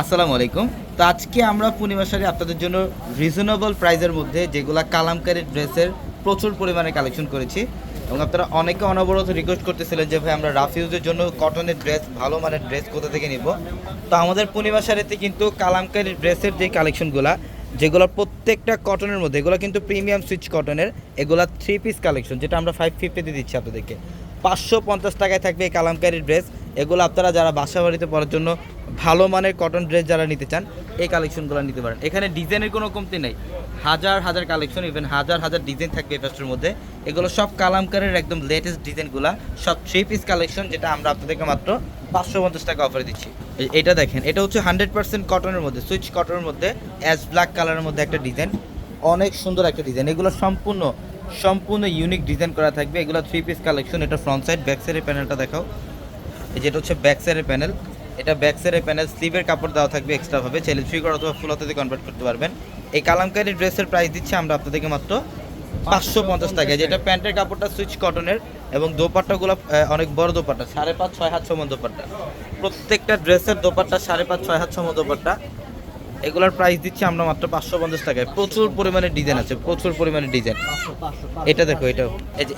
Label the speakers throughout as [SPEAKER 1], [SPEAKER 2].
[SPEAKER 1] আসসালামু আলাইকুম। তো আজকে আমরা পূর্ণিমা শাড়ি আপনাদের জন্য রিজনেবল প্রাইজের মধ্যে যেগুলা কালামকারী ড্রেসের প্রচুর পরিমাণে কালেকশন করেছি। এবং আপনারা অনেকে অনবরত রিকোয়েস্ট করতেছিলেন যে, ভাই, আমরা রাফ ইউজের জন্য কটনের ড্রেস ভালো মানের ড্রেস কোথা থেকে নিব? তো আমাদের পূর্ণিমা শাড়িতে কিন্তু কালামকারী ড্রেসের যে কালেকশনগুলা যেগুলো প্রত্যেকটা কটনের মধ্যে, এগুলো কিন্তু প্রিমিয়াম সুইচ কটনের এগুলা থ্রি পিস কালেকশন যেটা আমরা ফাইভ ফিফটিতে দিচ্ছি আপনাদেরকে। পাঁচশো পঞ্চাশ টাকায় থাকবে এই কালামকারী ড্রেস এগুলো আপনারা যারা বাসা বাড়িতে পরার জন্য ভালো মানের কটন ড্রেস যারা নিতে চান, এই কালেকশনগুলো নিতে পারেন। এখানে ডিজাইনের কোনো কমতি নেই। হাজার হাজার কালেকশন ইভেন হাজার হাজার ডিজাইন থাকবে এই ফার্স্টের মধ্যে। এগুলো সব কালামকারের একদম লেটেস্ট ডিজাইনগুলো, সব থ্রি পিস কালেকশন যেটা আমরা আপনাদেরকে মাত্র পাঁচশো পঞ্চাশ টাকা অফারে দিচ্ছি। এটা দেখেন, এটা হচ্ছে হান্ড্রেড পার্সেন্ট কটনের মধ্যে সুইচ কটনের মধ্যে অ্যাশ ব্ল্যাক কালারের মধ্যে একটা ডিজাইন অনেক সুন্দর একটা ডিজাইন এগুলো সম্পূর্ণ সম্পূর্ণ ইউনিক ডিজাইন করা থাকবে। এগুলো থ্রি পিস কালেকশন এটা ফ্রন্ট সাইড ব্যাক সাইডের প্যানেলটা দেখাও। এই যেটা হচ্ছে ব্যাক সাইডের প্যানেল এটা ব্যাক সাইডের প্যানেল স্লিভের কাপড় দেওয়া থাকবে এক্সট্রা ভাবে চাইলে থ্রি কর অথবা ফুল হাতাতে কনভার্ট করতে পারবেন। এই কালামকারি ড্রেসের প্রাইস দিচ্ছি আমরা আপনাদেরকে মাত্র পাঁচশো পঞ্চাশ টাকা। যেটা প্যান্টের কাপড়টা সুইচ কটনের এবং দোপাট্টাগুলো অনেক বড় দোপাট্টা সাড়ে পাঁচ ছয় হাত সমান দোপাট্টা। প্রত্যেকটা ড্রেসের দোপাট্টা সাড়ে পাঁচ ছয় হাত সমান দোপাট্টা। এগুলোর প্রাইস দিচ্ছি আমরা মাত্র পাঁচশো পঞ্চাশ টাকায়। প্রচুর পরিমাণে ডিজাইন আছে প্রচুর পরিমাণে ডিজাইন এটা দেখো এটা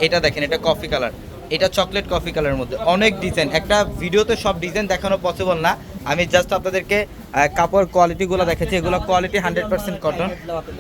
[SPEAKER 1] এটা দেখেন এটা কফি কালার এটা চকলেট কফি কালারের মধ্যে। অনেক ডিজাইন একটা ভিডিওতে সব ডিজাইন দেখানো পসিবল না। আমি জাস্ট আপনাদেরকে কাপড় কোয়ালিটিগুলো দেখাচ্ছি। এগুলো কোয়ালিটি হান্ড্রেড পার্সেন্ট কটন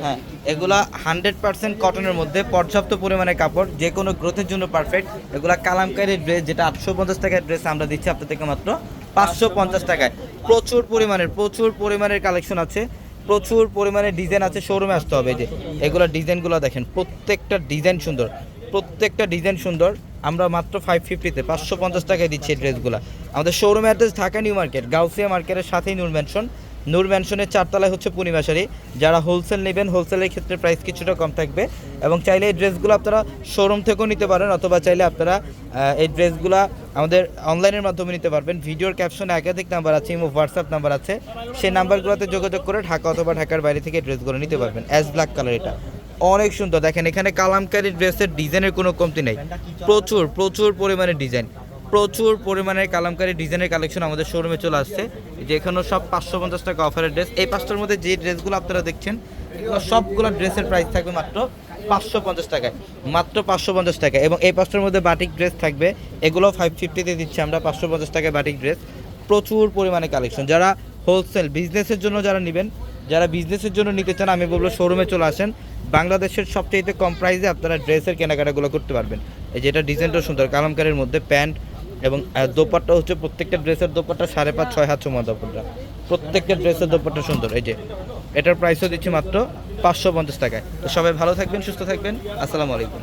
[SPEAKER 1] হ্যাঁ এগুলো হান্ড্রেড পার্সেন্ট কটনের মধ্যে পর্যাপ্ত পরিমাণে কাপড়। যে কোনো গ্রোথের জন্য পারফেক্ট এগুলো কালামকারী ড্রেস যেটা আটশো পঞ্চাশ টাকার ড্রেস আমরা দিচ্ছি আপনাদেরকে মাত্র পাঁচশো পঞ্চাশ টাকায়। প্রচুর পরিমাণের প্রচুর পরিমাণের কালেকশন আছে। প্রচুর পরিমাণে ডিজাইন আছে। শোরুমে আসতে হবে যে। এগুলো ডিজাইনগুলো দেখেন। প্রত্যেকটা ডিজাইন সুন্দর। প্রত্যেকটা ডিজাইন সুন্দর। আমরা মাত্র ফাইভ ফিফটিতে পাঁচশো পঞ্চাশ টাকায় দিচ্ছি এই ড্রেসগুলো। আমাদের showroom address Dhaka New Market, Gausia মার্কেটের সাথেই নূর ম্যানশন। নূর ম্যানশনের চারতলায় হচ্ছে পূর্ণিমা শাড়ি। যারা হোলসেল নেবেন হোলসেলের ক্ষেত্রে প্রাইস কিছুটা কম থাকবে। এবং চাইলে এই ড্রেসগুলো আপনারা শোরুম থেকেও নিতে পারেন, অথবা চাইলে আপনারা এই ড্রেসগুলো আমাদের অনলাইনের মাধ্যমে নিতে পারবেন। ভিডিওর ক্যাপশনে একাধিক নাম্বার আছে, ইমো হোয়াটসঅ্যাপ নাম্বার আছে। সেই নাম্বারগুলোতে যোগাযোগ করে ঢাকা অথবা ঢাকার বাইরে থেকে ড্রেসগুলো নিতে পারবেন অ্যাশ ব্ল্যাক কালার এটা। অনেক সুন্দর। দেখেন, এখানে কালামকারী ড্রেসের ডিজাইনের কোনো কমতি নেই। প্রচুর প্রচুর পরিমাণে ডিজাইন। প্রচুর পরিমাণের কালামকারী ডিজাইনের কালেকশন আমাদের শোরুমে চলে আসছে। যে এখানেও সব পাঁচশো পঞ্চাশ টাকা অফারের ড্রেস। এই পাঁচটার মধ্যে যে ড্রেসগুলো আপনারা দেখছেন সবগুলো ড্রেসের প্রাইস থাকবে মাত্র পাঁচশো পঞ্চাশ টাকায়। মাত্র পাঁচশো পঞ্চাশ টাকা এবং এই পাঁচটার মধ্যে বাটিক ড্রেস থাকবে। এগুলো ফাইভ ফিফটিতে দিচ্ছি আমরা, পাঁচশো পঞ্চাশ টাকায় বাটিক ড্রেস। প্রচুর পরিমাণে কালেকশন। যারা হোলসেল বিজনেসের জন্য যারা নেবেন, যারা বিজনেসের জন্য নিতে চান, আমি বলব শোরুমে চলে আসেন। বাংলাদেশের সবচেয়ে কম প্রাইসে আপনারা ড্রেসের কেনাকাটাগুলো করতে পারবেন। এই যে এটা ডিজাইনটা সুন্দর, কালামকারের মধ্যে প্যান্ট এবং দোপাটটা হচ্ছে প্রত্যেকটা ড্রেসের দোপাট্টা সাড়ে পাঁচ, ছয় হাত সময় দোপাট্টা। প্রত্যেকটা ড্রেসের দোপাট্টা সুন্দর, এই যে এটার প্রাইসও দিচ্ছি মাত্র পাঁচশো পঞ্চাশ টাকায়। তো সবাই ভালো থাকবেন, সুস্থ থাকবেন, আসসালামু আলাইকুম।